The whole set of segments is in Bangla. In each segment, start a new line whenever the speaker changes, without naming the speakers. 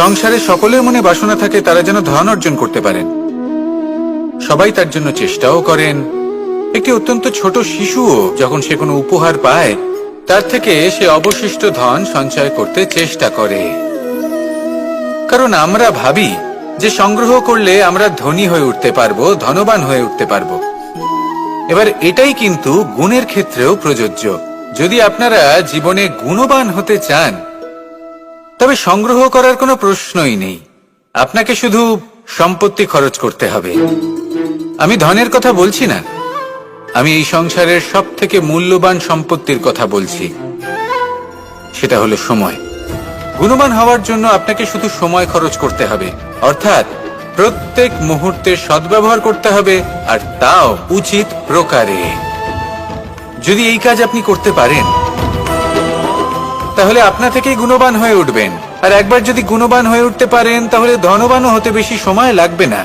সংসারে সকলের মনে বাসনা থাকে, তারা যেন ধন অর্জন করতে পারেন। সবাই তার জন্য চেষ্টাও করেন। একটি অত্যন্ত ছোট শিশুও যখন সে কোনো উপহার পায়, তার থেকে সে অবশিষ্ট ধন সঞ্চয় করতে চেষ্টা করে। কারণ আমরা ভাবি যে সংগ্রহ করলে আমরা ধনী হয়ে উঠতে পারব, ধনবান হয়ে উঠতে পারব। এবার এটাই কিন্তু গুণের ক্ষেত্রেও প্রযোজ্য। যদি আপনারা জীবনে গুণবান হতে চান তবে সংগ্রহ করার কোনো প্রশ্নই নেই। আপনাকে শুধু সম্পত্তি খরচ করতে হবে। আমি ধনের কথা বলছি না। আমি এই সংসারের সব থেকে মূল্যবান সম্পত্তির কথা বলছি। সেটা হলো সময়। গুণবান হওয়ার জন্য আপনাকে শুধু সময় খরচ করতে হবে। অর্থাৎ প্রত্যেক মুহূর্তে সদ্ব্যবহার করতে হবে, আর তাও উচিত প্রকারে। যদি এই কাজ আপনি করতে পারেন তাহলে আপনা থেকেই গুণবান হয়ে উঠবেন। আর একবার যদি গুণবান হয়ে উঠতে পারেন, তাহলে ধনবানও হতে বেশি সময় লাগবে না।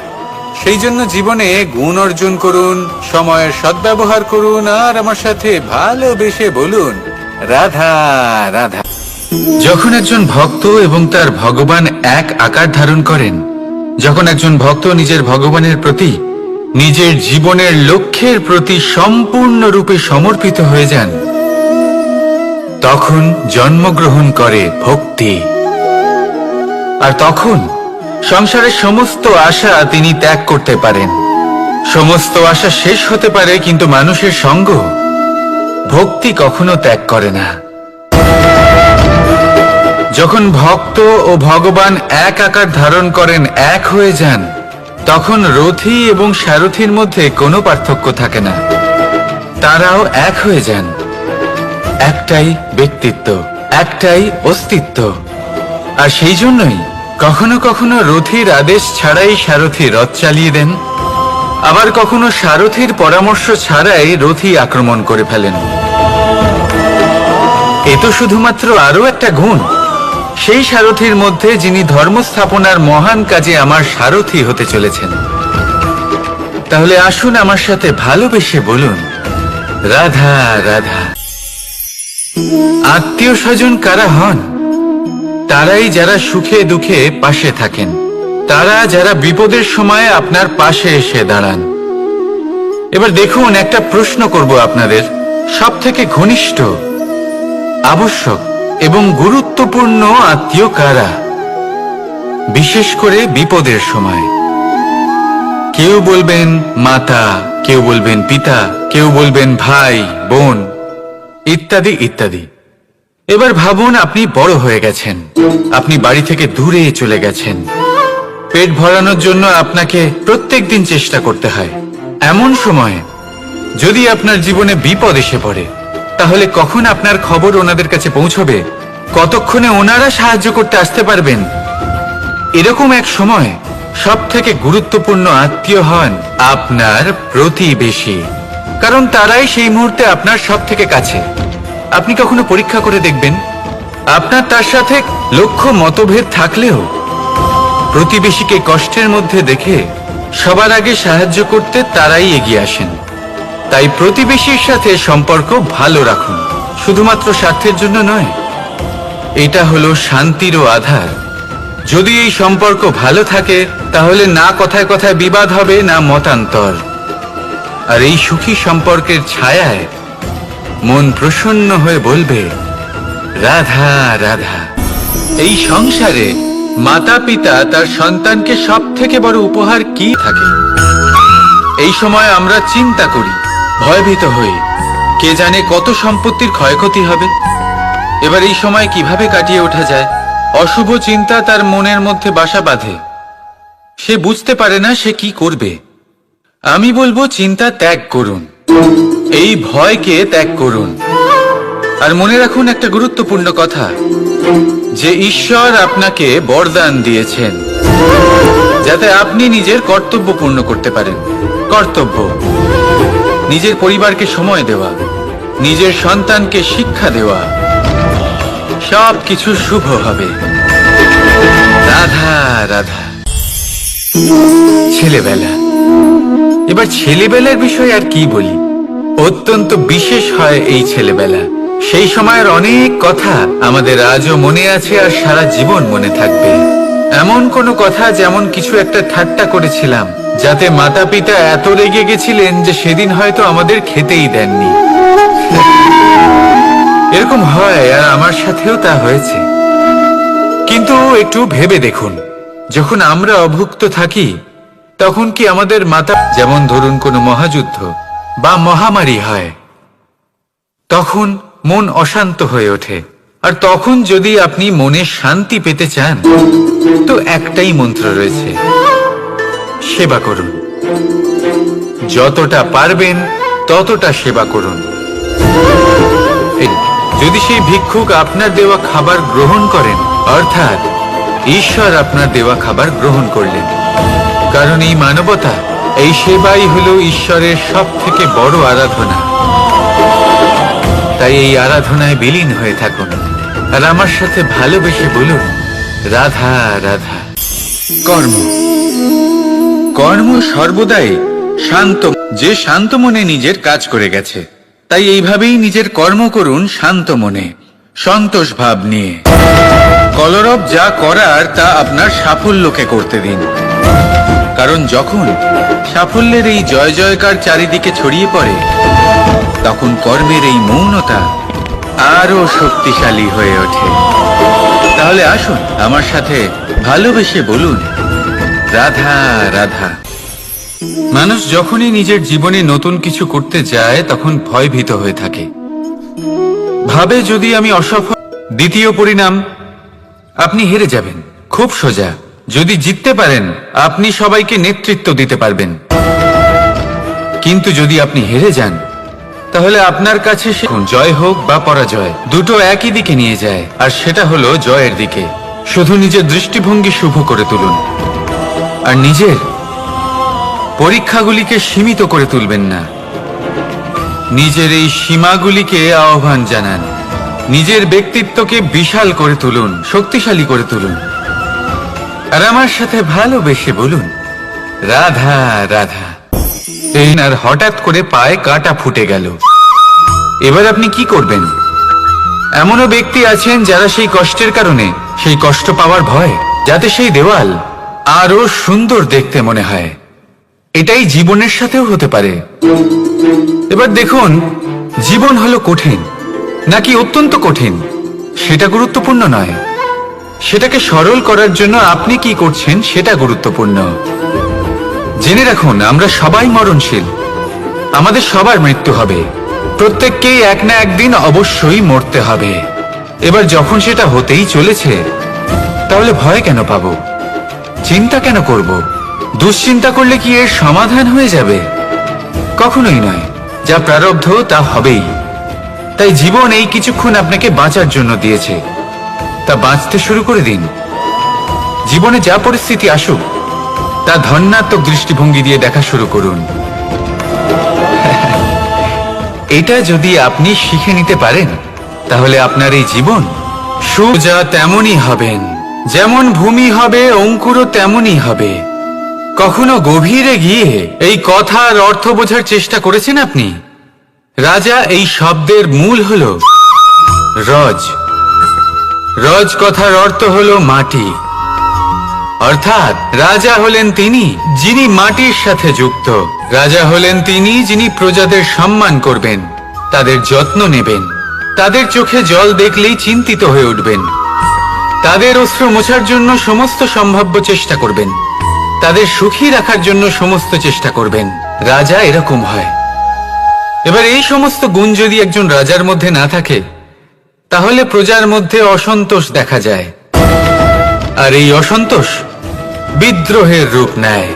সেই জন্য জীবনে গুণ অর্জন করুন, সময়ের সদ্ব্যবহার করুন, আর আমার সাথে ভালোবেসে বলুন, রাধা রাধা। যখন একজন ভক্ত এবং তার ভগবান এক আকার ধারণ করেন, যখন একজন ভক্ত নিজের ভগবানের প্রতি, নিজের জীবনের লক্ষ্যের প্রতি সম্পূর্ণরূপে সমর্পিত হয়ে যান তখন জন্মগ্রহণ করে ভক্তি। আর তখন সংসারের সমস্ত আশা তিনি ত্যাগ করতে পারেন। সমস্ত আশা শেষ হতে পারে কিন্তু মানুষের সঙ্গ ভক্তি কখনো ত্যাগ করে না। যখন ভক্ত ও ভগবান এক আকার ধারণ করেন, এক হয়ে যান, তখন রথি এবং সারথীর মধ্যে কোনো পার্থক্য থাকে না। তারাও এক হয়ে যান। একটাই ব্যক্তিত্ব, একটাই অস্তিত্ব। আর সেই জন্যই কখনো কখনো রথীর আদেশ ছাড়াই সারথী রথ চালিয়ে দেন। আবার কখনো সারথীর পরামর্শ ছাড়াই রথী আক্রমণ করে ফেলেন। এ তো শুধুমাত্র আরও একটা গুণ। সেই সারথীর মধ্যে যিনি ধর্ম স্থাপনার মহান কাজে আমার সারথী হতে চলেছেন। তাহলে আসুন আমার সাথে ভালোবেসে বলুন, রাধা রাধা। আত্মীয় স্বজন কারা হন? তারাই যারা সুখে দুঃখে পাশে থাকেন। তারা যারা বিপদের সময় আপনার পাশে এসে দাঁড়ান। এবার দেখুন, একটা প্রশ্ন করব আপনাদের। সব থেকে ঘনিষ্ঠ, আবশ্যক এবং গুরুত্বপূর্ণ আত্মীয় কারা? বিশেষ করে বিপদের সময়। কেউ বলবেন মাতা, কেউ বলবেন পিতা, কেউ বলবেন ভাই, বোন। ইত্যাদি ইত্যাদি। এবার ভাবুন আপনি বড় হয়ে গেছেন। আপনি বাড়ি থেকে দূরে চলে গেছেন। পেট ভরানোর জন্য আপনাকে প্রত্যেক দিন চেষ্টা করতে হয়। এমন সময় যদি আপনার জীবনে বিপদ এসে পড়ে, তাহলে কখন আপনার খবর ওনাদের কাছে পৌঁছবে? কতক্ষণে ওনারা সাহায্য করতে আসতে পারবেন? এরকম এক সময় সব থেকে গুরুত্বপূর্ণ আত্মীয় হন আপনার প্রতিবেশী। কারণ তারাই সেই মুহূর্তে আপনার সব থেকে কাছে। আপনি কখনো পরীক্ষা করে দেখবেন? আপনার তার সাথে লক্ষ্য মতভেদ থাকলেও প্রতিবেশীকে কষ্টের মধ্যে দেখে সবার আগে সাহায্য করতে তারাই এগিয়ে আসেন। তাই প্রতিবেশীর সাথে সম্পর্ক ভালো রাখুন। শুধুমাত্র স্বার্থের জন্য নয়, এটা হলো শান্তিরও আধার। যদি এই সম্পর্ক ভালো থাকে, তাহলে না কথায় কথায় বিবাদ হবে, না মতান্তর। আর এই সুখী সম্পর্কের ছায়ায় মন প্রসন্ন হয়ে বলবে, রাধা রাধা। এই সংসারে মাতা পিতা তার সন্তানকে সব থেকে বড় উপহার কি থাকে? এই সময় আমরা চিন্তা করি, ভয়ভীত হই, কে জানে কত সম্পত্তির ক্ষয়ক্ষতি হবে। এবার এই সময় কীভাবে কাটিয়ে ওঠা যায়? অশুভ চিন্তা তার মনের মধ্যে বাসা বাঁধে। সে বুঝতে পারে না সে কি করবে। আমি বলব, চিন্তা ত্যাগ করুন। এই ভয়কে ত্যাগ করুন। আর মনে রাখুন একটা গুরুত্বপূর্ণ কথা, যে ঈশ্বর আপনাকে বরদান দিয়েছেন, যাতে আপনি নিজের কর্তব্য পূর্ণ করতে পারেন। কর্তব্য, নিজের পরিবারকে সময় দেওয়া, নিজের সন্তানকে শিক্ষা দেওয়া। সব কিছু শুভ হবে। রাধা রাধা। ছেলেবেলা। এবার ছেলেবেলার বিষয় আর কি বলি? অত্যন্ত বিশেষ হয় এই ছেলেবেলা। সেই সময়ের অনেক কথা আমাদের আজও মনে আছে আর সারা জীবন মনে থাকবে। এমন কোনো কথা যেমন কিছু একটা ঠাট্টা করেছিলাম, যাতে মাতা পিতা এত রেগে গেছিলেন যে সেদিন হয়তো আমাদের খেতেই দেননি। এরকম হয় আর আমার সাথেও তা হয়েছে। কিন্তু একটু ভেবে দেখুন, যখন আমরা অভুক্ত থাকি তখন কি আমাদের মাতা যেমন ধরুন কোনো মহাযুদ্ধ বা মহামারী হয়, তখন মন অশান্ত হয়ে ওঠে। আর তখন যদি আপনি মনে শান্তি পেতে চান, তো একটাই মন্ত্র রয়েছে, সেবা করুন। যতটা পারবেন, ততটা সেবা করুন। যদি সেই ভিক্ষুক আপনার দেওয়া খাবার গ্রহণ করেন, অর্থাৎ ঈশ্বর আপনার দেওয়া খাবার গ্রহণ করলেন কারণ এই মানবতা, এই সেবাই হলো ঈশ্বরের সব থেকে বড় আরাধনা। তাই এই আরাধনায় বিলীন হয়ে থাকুন আর আমার সাথে ভালোবেসে বলুন, রাধা রাধা। কর্ম। কর্ম সর্বদাই শান্ত, যে শান্ত মনে নিজের কাজ করে গেছে, তাই এইভাবেই নিজের কর্ম করুন শান্ত মনে, সন্তোষ ভাব নিয়ে। কলরব যা করার তা আপনার সাফল্যকে করতে দিন। কারণ যখন সাফল্যের এই জয় জয়কার চারিদিকে ছড়িয়ে পড়ে, তখন কর্মের এই মৌনতা আরও শক্তিশালী হয়ে ওঠে। তাহলে আসুন আমার সাথে ভালোবেসে বলুন, রাধা রাধা। মানুষ যখনই নিজের জীবনে নতুন কিছু করতে যায়, তখন ভয়ভীত হয়ে থাকে। ভাবে যদি আমি অসফল, দ্বিতীয় পরিণাম, আপনি হেরে যাবেন, খুব সোজা। যদি জিততে পারেন, আপনি সবাইকে নেতৃত্ব দিতে পারবেন। কিন্তু যদি আপনি হেরে যান, তাহলে আপনার কাছে জয় হোক বা পরাজয়, দুটো একই দিকে নিয়ে যায়, আর সেটা হলো জয়ের দিকে। শুধু নিজের দৃষ্টিভঙ্গি শুভ করে তুলুন, আর নিজের পরীক্ষাগুলিকে সীমিত করে তুলবেন না। নিজের এই সীমাগুলিকে আহ্বান জানান, নিজের ব্যক্তিত্বকে বিশাল করে তুলুন, শক্তিশালী করে তুলুন। আর আমার সাথে ভালোবেসে বলুন, রাধা রাধা। এই আর হঠাৎ করে পায়ে কাটা ফুটে গেল। এবার আপনি কি করবেন? এমনও ব্যক্তি আছেন যারা সেই কষ্টের কারণে, সেই কষ্ট পাওয়ার ভয়, যাতে সেই দেওয়াল আরও সুন্দর দেখতে মনে হয়। এটাই জীবনের সাথেও হতে পারে। এবার দেখুন, জীবন হলো কঠিন, নাকি অত্যন্ত কঠিন, সেটা গুরুত্বপূর্ণ নয়। সেটাকে সরল করার জন্য আপনি কি করছেন সেটা গুরুত্বপূর্ণ। জেনে রাখুন, আমরা সবাই মরণশীল। আমাদের সবার মৃত্যু হবে। প্রত্যেককেই এক না একদিন অবশ্যই মরতে হবে। এবার যখন সেটা হতেই চলেছে, তাহলে ভয় কেন পাবো? চিন্তা কেন করব? দুশ্চিন্তা করলে কি এর সমাধান হয়ে যাবে? কখনোই নয়। যা প্রারব্ধ তা হবেই। তাই জীবন এই কিছুক্ষণ আপনাকে বাঁচার জন্য দিয়েছে। তা বাঁচতে শুরু করে দিন। জীবনে যা পরিস্থিতি আসুক, তা ধন্যাত্মক দৃষ্টিভঙ্গি দিয়ে দেখা শুরু করুন। এটা যদি আপনি শিখে নিতে পারেন, তাহলে আপনার এই জীবন সুজা তেমনই হবেন। যেমন ভূমি হবে, অঙ্কুরও তেমনই হবে। কখনো গভীরে গিয়ে এই কথার অর্থ বোঝার চেষ্টা করেছেন আপনি? রাজা এই শব্দের মূল হল রজ। রজ কথার অর্থ হল মাটি। অর্থাৎ রাজা হলেন তিনি, যিনি মাটির সাথে যুক্ত। রাজা হলেন তিনি, যিনি প্রজাদের সম্মান করবেন, তাদের যত্ন নেবেন। তাদের চোখে জল দেখলেই চিন্তিত হয়ে উঠবেন। তাদের অস্ত্র মোছার জন্য সমস্ত সম্ভাব্য চেষ্টা করবেন। তাদের সুখী রাখার জন্য সমস্ত চেষ্টা করবেন। রাজা এরকম হয়। এবার এই সমস্ত গুণ যদি একজন রাজার মধ্যে না থাকে তাহলে প্রজার মধ্যে অসন্তোষ দেখা যায়। আর এই অসন্তোষ বিদ্রোহের রূপ নেয়।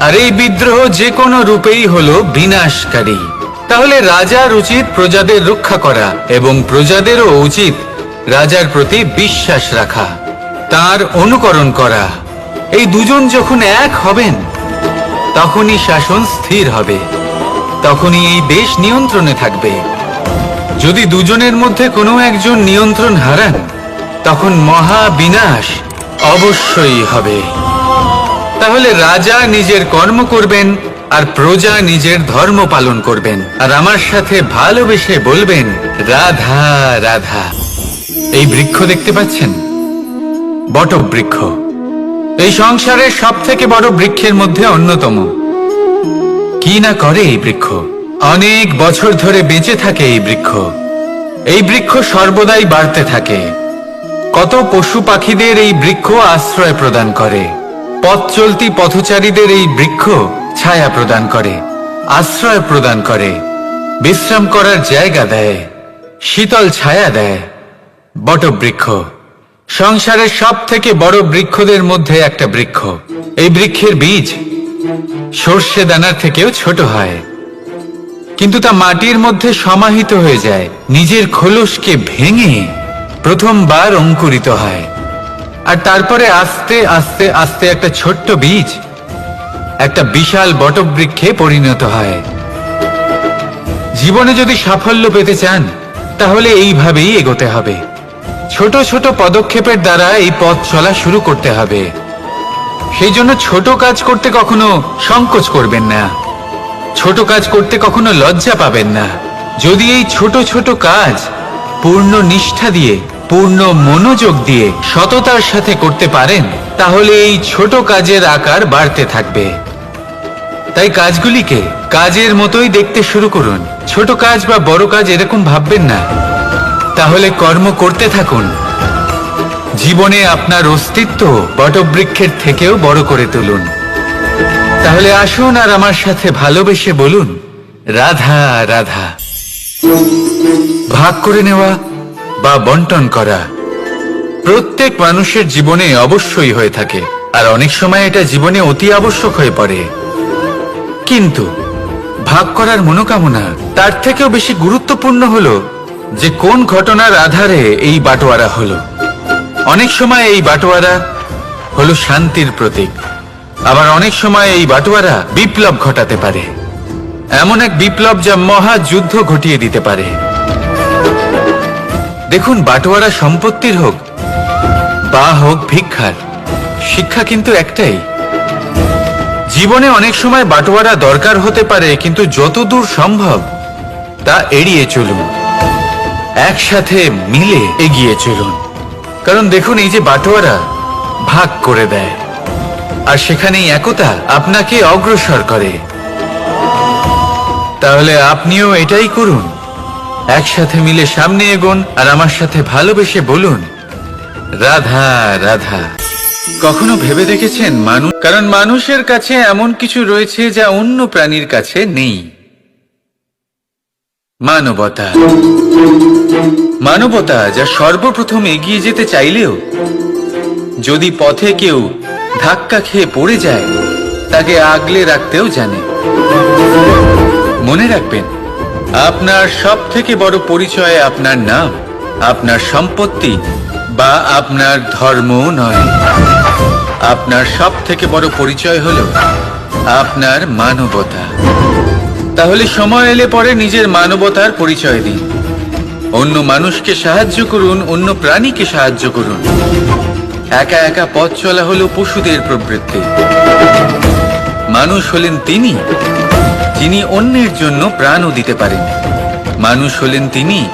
আর এই বিদ্রোহ যে কোনো রূপেই হলো বিনাশকারী। তাহলে রাজার উচিত প্রজাদের রক্ষা করা এবং প্রজাদেরও উচিত রাজার প্রতি বিশ্বাস রাখা, তার অনুকরণ করা। এই দুজন যখন এক হবেন, তখনই শাসন স্থির হবে। তখনই এই দেশ নিয়ন্ত্রণে থাকবে। যদি দুজনের মধ্যে কোনো একজন নিয়ন্ত্রণ হারান, তখন মহা বিনাশ অবশ্যই হবে। তাহলে রাজা নিজের কর্ম করবেন আর প্রজা নিজের ধর্ম পালন করবেন। আর আমার সাথে ভালোবেসে বলবেন, রাধা রাধা। এই বৃক্ষ দেখতে পাচ্ছেন? বট বৃক্ষ এই সংসারের সব থেকে বড় বৃক্ষের মধ্যে অন্যতম। কি না করে এই বৃক্ষ? অনেক বছর ধরে বেঁচে থাকে এই বৃক্ষ। এই বৃক্ষ সর্বদাই বাড়তে থাকে। কত পশু পাখিদের এই বৃক্ষ আশ্রয় প্রদান করে। পথ চলতি পথচারীদের এই বৃক্ষ ছায়া প্রদান করে, আশ্রয় প্রদান করে। বিশ্রাম করার জায়গা দেয়, শীতল ছায়া দেয়। বটবৃক্ষ। সংসারের সব থেকে বড় বৃক্ষদের মধ্যে একটা বৃক্ষ। এই বৃক্ষের বীজ সর্ষে দানার থেকেও ছোট হয়। কিন্তু তা মাটির মধ্যে সমাহিত হয়ে যায়। নিজের খোলসকে ভেঙে প্রথমবার অঙ্কুরিত হয়। আর তারপরে আস্তে আস্তে আস্তে একটা ছোট্ট বীজ, একটা বিশাল বটবৃক্ষে পরিণত হয়। জীবনে যদি সাফল্য পেতে চান, তাহলে এইভাবেই এগোতে হবে। ছোট ছোট পদক্ষেপের দ্বারা এই পথ চলা শুরু করতে হবে। সেই জন্য ছোট কাজ করতে কখনো সংকোচ করবেন না। ছোট কাজ করতে কখনো লজ্জা পাবেন না। যদি এই ছোট ছোট কাজ পূর্ণ নিষ্ঠা দিয়ে, পূর্ণ মনোযোগ দিয়ে সততার সাথে করতে পারেন, তাহলে এই ছোট কাজের আকার বাড়তে থাকবে। তাই কাজগুলিকে কাজের মতোই দেখতে শুরু করুন। ছোট কাজ বা বড় কাজ এরকম ভাববেন না। তাহলে কর্ম করতে থাকুন। জীবনে আপনার অস্তিত্ব বটবৃক্ষের থেকেও বড় করে তুলুন। তাহলে আসুন আর আমার সাথে ভালোবেসে বলুন, রাধা রাধা। ভাগ করে নেওয়া বা বন্টন করা প্রত্যেক মানুষের জীবনে অবশ্যই হয়ে থাকে, আর অনেক সময় এটা জীবনে অতি আবশ্যক হয়ে পড়ে। কিন্তু ভাগ করার মনোকামনা তার থেকেও বেশি গুরুত্বপূর্ণ হলো যে কোন ঘটনার আধারে এই বাটোয়ারা হলো। অনেক সময় এই বাটোয়ারা হলো শান্তির প্রতীক। আবার অনেক সময় এই বাটোয়ারা বিপ্লব ঘটাতে পারে। এমন এক বিপ্লব যা মহা যুদ্ধ ঘটিয়ে দিতে পারে। দেখুন, বাটোয়ারা সম্পত্তির হোক বা হোক, ভিক্ষার, শিক্ষা কিন্তু একটাই। জীবনে অনেক সময় বাটোয়ারা দরকার হতে পারে, কিন্তু যতদূর সম্ভব তা এড়িয়ে চলুন। একসাথে মিলে এগিয়ে চলুন। কারণ দেখুন, এই যে বাটোয়ারা ভাগ করে দেয়। আর সেখানেই একতা আপনাকে অগ্রসর করে। তাহলে আপনিও এটাই করুন। একসাথে মিলে সামনে এগোন আর আমার সাথে ভালোবেসে বলুন, রাধা রাধা। কখনো ভেবে দেখেছেন মানুষ কারণ মানুষের কাছে এমন কিছু রয়েছে যা অন্য প্রাণীর কাছে নেই। মানবতা। মানবতা যা সর্বপ্রথম এগিয়ে যেতে চাইলেও, যদি পথে কেউ ধাক্কা খেয়ে পড়ে যায়, তাকে আগলে রাখতেও জানে। মনে রাখবেন, আপনার সব থেকে বড় পরিচয় আপনার নাম, আপনার সম্পত্তি বা আপনার ধর্ম নয়। আপনার সব থেকে বড় পরিচয় হলো আপনার মানবতা। তাহলে সময় এলে পরে নিজের মানবতার পরিচয় দিন। অন্য মানুষকে সাহায্য করুন, অন্য প্রাণীকে সাহায্য করুন। একা একা পথ চলা হলো পশুদের প্রবৃত্তি। মানুষ হলেন তিনি, যিনি অন্যের জন্য প্রাণও দিতে পারেন। মানুষ হলেন তিনি,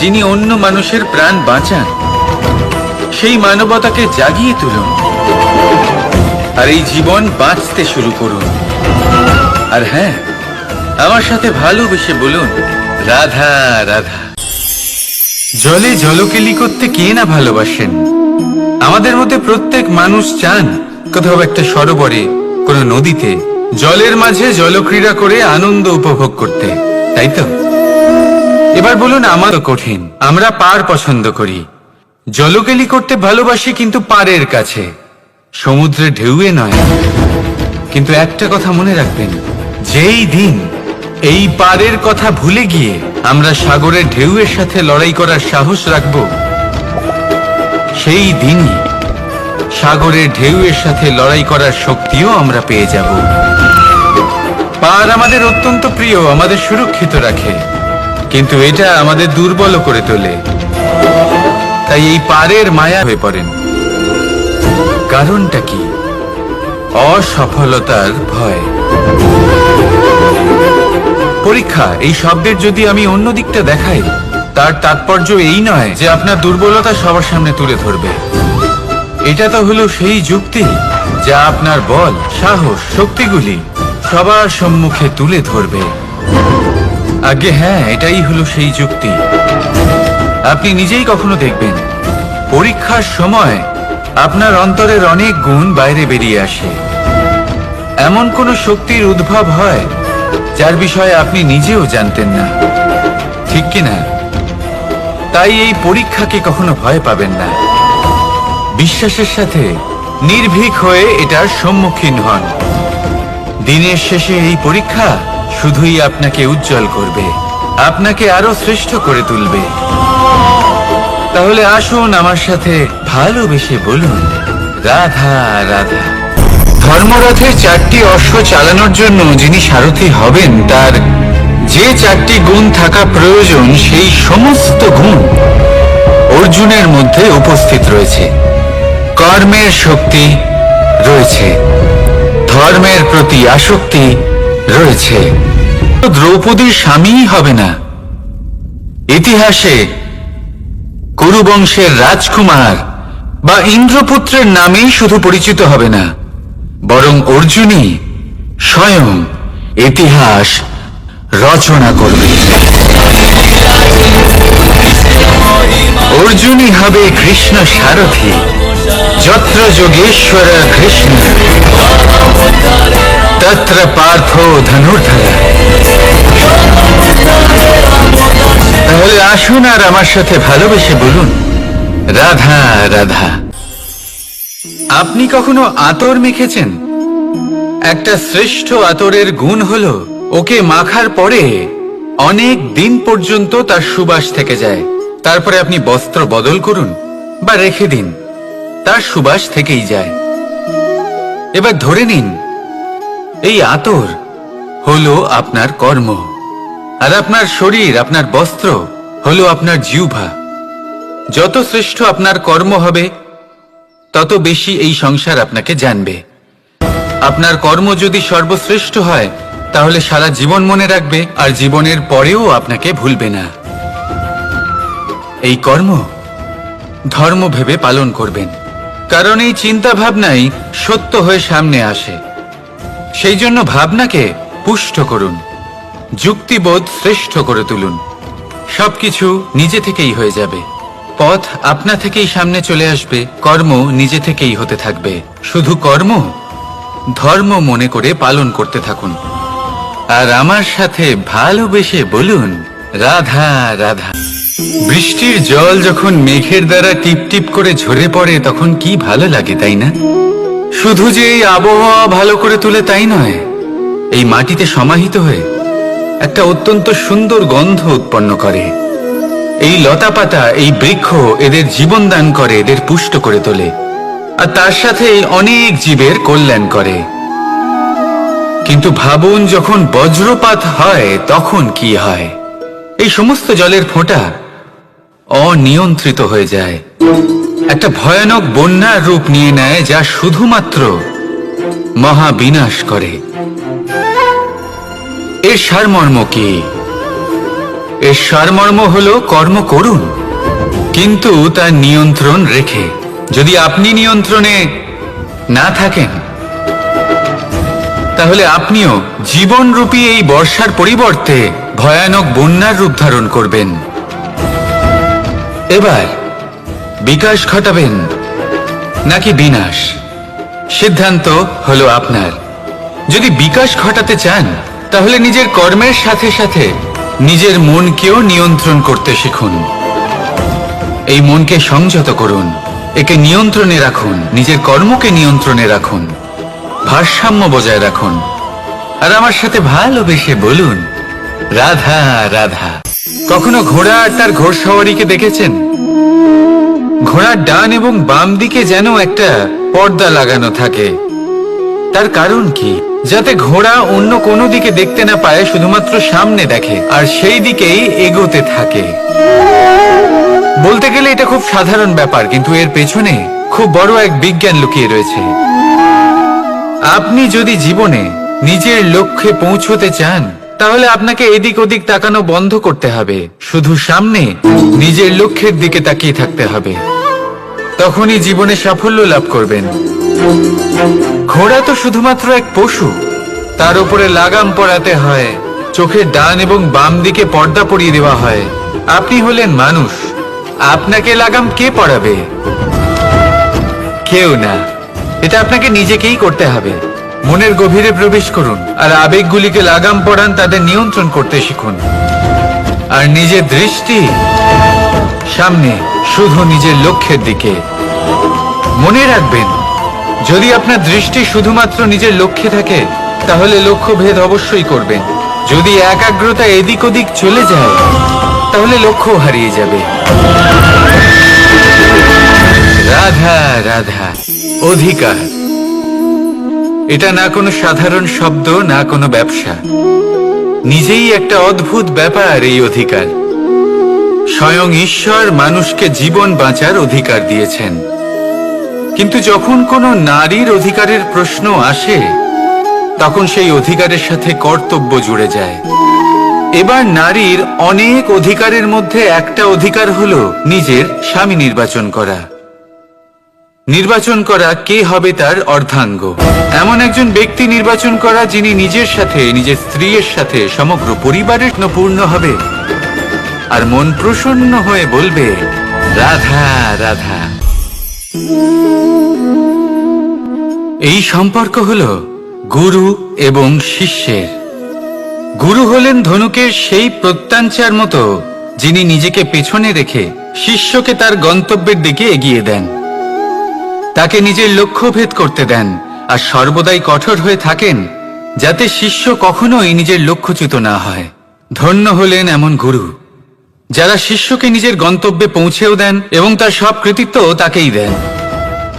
যিনি অন্য মানুষের প্রাণ বাঁচান। সেই মানবতাকে জাগিয়ে তুলুন। আর এই জীবন বাঁচতে শুরু করুন। আর হ্যাঁ আমার সাথে ভালোবেসে বলুন, রাধা রাধা। জলে জলকেলি করতে কে না ভালোবাসেন? আমাদের মধ্যে প্রত্যেক মানুষ চান কোথাও একটা সরোবরে, কোন নদীতে, জলের মাঝে জলক্রীড়া করে আনন্দ উপভোগ করতে, তাই তো? এবার বলুন আমারও কঠিন, আমরা পার পছন্দ করি। জলকেলি করতে ভালোবাসি কিন্তু পাড়ের কাছে, সমুদ্রে ঢেউয়ে নয়। কিন্তু একটা কথা মনে রাখবেন, যেই দিন এই পারের কথা ভুলে গিয়ে আমরা সাগরের ঢেউয়ের সাথে লড়াই করার সাহস রাখব, সেই দিনই সাগরের ঢেউয়ের সাথে লড়াই করার শক্তিও আমরা পেয়ে যাব। পার আমাদের অত্যন্ত প্রিয়, আমাদের সুরক্ষিত রাখে। কিন্তু এটা আমাদের দুর্বল করে তোলে। তাই এই পারের মায়া হয়ে পড়েন। কারণটা কি? অসফলতার ভয়। পরীক্ষা, এই শব্দের যদি আমি অন্য দিকটা দেখাই, তার তাৎপর্য এই নয় যে আপনার দুর্বলতা সবার সামনে তুলে ধরবে। এটা তো হলো সেই যুক্তি যা আপনার বল, সাহস, শক্তিগুলি সবার সম্মুখে তুলে ধরবে। আগে হ্যাঁ এটাই হলো সেই যুক্তি। আপনি নিজেই কখনো দেখবেন, পরীক্ষার সময় আপনার অন্তরের অনেক গুণ বাইরে বেরিয়ে আসে। এমন কোন শক্তির উদ্ভব হয় যার বিষয়ে আপনি নিজেও জানতেন না। ঠিক কিনা? তাই এই পরীক্ষাকে কখনো ভয় পাবেন না। বিশ্বাসের সাথে নির্ভীক হয়ে এটার সম্মুখীন হন। দিনের শেষে এই পরীক্ষা শুধুই আপনাকে উজ্জ্বল করবে, আপনাকে আরও শ্রেষ্ঠ করে তুলবে। তাহলে আসুন আমার সাথে ভালোবেসে বলুন, রাধা রাধা। ধর্মরথের চারটি অশ্ব চালানোর জন্য যিনি সারথি হবেন, তার যে চারটি গুণ থাকা প্রয়োজন, সেই সমস্ত গুণ অর্জুনের মধ্যে উপস্থিত রয়েছে। কর্মের শক্তি রয়েছে। ধর্মের প্রতি আসক্তি রয়েছে। দ্রৌপদীর স্বামীই হবে না। ইতিহাসে কুরুবংশের রাজকুমার বা ইন্দ্রপুত্রের নামেই শুধু পরিচিত হবে না, বরং অর্জুনই স্বয়ং ইতিহাস রচনা করবে। অর্জুনই হবে কৃষ্ণ সারথি। যত্র যোগেশ্বর কৃষ্ণ। তত্র পার্থ ধনুর্ধর। তাহলে আসুন আর আমার সাথে ভালোবেসে বলুন, রাধা রাধা। আপনি কখনো আতর মেখেছেন? একটা শ্রেষ্ঠ আতরের গুণ হলো, ওকে মাখার পরে অনেক দিন পর্যন্ত তার সুবাস থেকে যায়। তারপরে আপনি বস্ত্র বদল করুন বা রেখে দিন। তার সুবাস থেকেই যায়। এবার ধরে নিন, এই আতর হলো আপনার কর্ম, আর আপনার শরীর, আপনার বস্ত্র হলো আপনার জিহ্বা। যত শ্রেষ্ঠ আপনার কর্ম হবে, তত বেশি এই সংসার আপনাকে জানবে। আপনার কর্ম যদি সর্বশ্রেষ্ঠ হয়, তাহলে সারা জীবন মনে রাখবে, আর জীবনের পরেও আপনাকে ভুলবে না। এই কর্ম ধর্ম ভেবে পালন করবেন। কারণ এই চিন্তা ভাবনাই সত্য হয়ে সামনে আসে। সেই জন্য ভাবনাকে পুষ্ট করুন, যুক্তিবোধ শ্রেষ্ঠ করে তুলুন। সবকিছু নিজে থেকেই হয়ে যাবে। পথ আপনা থেকেই সামনে চলে আসবে, কর্ম নিজে থেকেই হতে থাকবে। শুধু কর্ম, ধর্ম মনে করে পালন করতে থাকুন। আর আমার সাথে ভালোবেসে বলুন, রাধা রাধা। বৃষ্টির জল যখন মেঘের দ্বারা টিপ টিপ করে ঝরে পড়ে, তখন কি ভালো লাগে, তাই না? শুধু যে এই আবহাওয়া ভালো করে তুলে তাই নয়, এই মাটিতে সমাহিত হয়ে একটা অত্যন্ত সুন্দর গন্ধ উৎপন্ন করে। এই লতা পাতা এই বৃক্ষ এদের জীবন দান করে, এদের পুষ্ট করে তোলে, আর তার সাথে অনেক জীবের কল্যাণ করে। কিন্তু ভাবুন, যখন বজ্রপাত হয়, তখন কি হয়? এই সমস্ত জলের ফোঁটা অনিয়ন্ত্রিত হয়ে যায়। একটা ভয়ানক বন্যার রূপ নিয়ে নেয় যা শুধুমাত্র মহাবিনাশ করে। এর সারমর্ম কি? এর সারমর্ম হল কর্ম করুন, কিন্তু তার নিয়ন্ত্রণ রেখে। যদি আপনি নিয়ন্ত্রণে না থাকেন, তাহলে আপনিও জীবনরূপী এই বর্ষার পরিবর্তে ভয়ানক বন্যার রূপ ধারণ করবেন। এবার বিকাশ ঘটাবেন নাকি বিনাশ? সিদ্ধান্ত হলো আপনার। যদি বিকাশ ঘটাতে চান, তাহলে নিজের কর্মের সাথে সাথে নিজের মনকেও নিয়ন্ত্রণ করতে শিখুন। এই মনকে সংযত করুন। একে নিয়ন্ত্রণে রাখুন। নিজের কর্মকে নিয়ন্ত্রণে রাখুন। ভারসাম্য বজায় রাখুন। আর আমার সাথে ভালোবেসে বলুন, রাধা রাধা। কখনো ঘোড়া আর তার ঘোড়সওয়ারিকে দেখেছেন? ঘোড়ার ডান এবং বাম দিকে যেন একটা পর্দা লাগানো থাকে। তার কারণ কি? যাতে ঘোড়া অন্য কোনো দিকে দেখতে না পায়, শুধুমাত্র সামনে দেখে, আর সেই দিকেই এগোতে থাকে। বলতে গেলে এটা খুব সাধারণ ব্যাপার, কিন্তু এর পেছনে খুব বড় এক বিজ্ঞান লুকিয়ে রয়েছে। আপনি যদি জীবনে নিজের লক্ষ্যে পৌঁছতে চান তাহলে আপনাকে এদিক ওদিক তাকানো বন্ধ করতে হবে। শুধু সামনে, নিজের লক্ষ্যের দিকে তাকিয়ে থাকতে হবে। তখনই জীবনে সাফল্য লাভ করবেন। ঘোড়া তো শুধুমাত্র এক পশু। তার উপরে লাগাম পরাতে হয়, চোখের ডান এবং বাম দিকে পর্দা পরিয়ে দেওয়া হয়। আপনি হলেন মানুষ। আপনাকে লাগাম কে পড়াবে কেউ না। এটা আপনাকে নিজেকেই করতে হবে। মনের গভীরে প্রবেশ করুন আর আবেগগুলিকে লাগাম পরান তাদের নিয়ন্ত্রণ করতে শিখুন। আর নিজের দৃষ্টি সামনে, শুধু নিজের লক্ষ্যের দিকে। মনে রাখবেন, যদি আপনার দৃষ্টি শুধুমাত্র নিজের লক্ষ্যে থাকে, তাহলে লক্ষ্য ভেদ অবশ্যই করবেন। যদি একাগ্রতা এদিক ওদিক চলে যায়, তাহলে লক্ষ্য হারিয়ে যাবে। রাধা রাধা, অধিকার। এটা না কোনো সাধারণ শব্দ, না কোনো ব্যবসা। নিজেই একটা অদ্ভুত ব্যাপার এই অধিকার। স্বয়ং ঈশ্বর মানুষকে জীবন বাঁচার অধিকার দিয়েছেন। কিন্তু যখন কোনো নারীর অধিকারের প্রশ্ন আসে, তখন সেই অধিকারের সাথে কর্তব্য জুড়ে যায়। এবার নারীর অনেক অধিকারের মধ্যে একটা অধিকার হলো নিজের স্বামী নির্বাচন করা। নির্বাচন করা কে হবে তার অর্ধাঙ্গ? এমন একজন ব্যক্তি নির্বাচন করা যিনি নিজের সাথে, নিজের স্ত্রীর সাথে, সমগ্র পরিবারের পূর্ণ হবে। আর মন প্রসন্ন হয়ে বলবে, রাধা রাধা। এই সম্পর্ক হল গুরু এবং শিষ্যের। গুরু হলেন ধনুকের সেই প্রত্যাঞ্চার মতো যিনি নিজেকে পেছনে রেখে শিষ্যকে তার গন্তব্যের দিকে এগিয়ে দেন। তাকে নিজের লক্ষ্য ভেদ করতে দেন আর সর্বদাই কঠোর হয়ে থাকেন, যাতে শিষ্য কখনোই নিজের লক্ষ্যচ্যুত না হয়। ধন্য হলেন এমন গুরু, যারা শিষ্যকে নিজের গন্তব্যে পৌঁছেও দেন এবং তার সব কৃতিত্ব তাকেই দেন।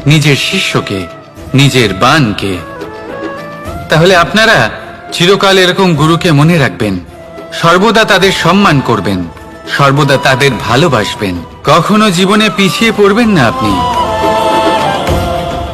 নিজের শিষ্যকে, নিজের বানকে তাহলে আপনারা চিরকাল এরকম গুরুকে মনে রাখবেন, সর্বদা তাদের সম্মান করবেন, সর্বদা তাদের ভালোবাসবেন। কখনো জীবনে পিছিয়ে পড়বেন না আপনি।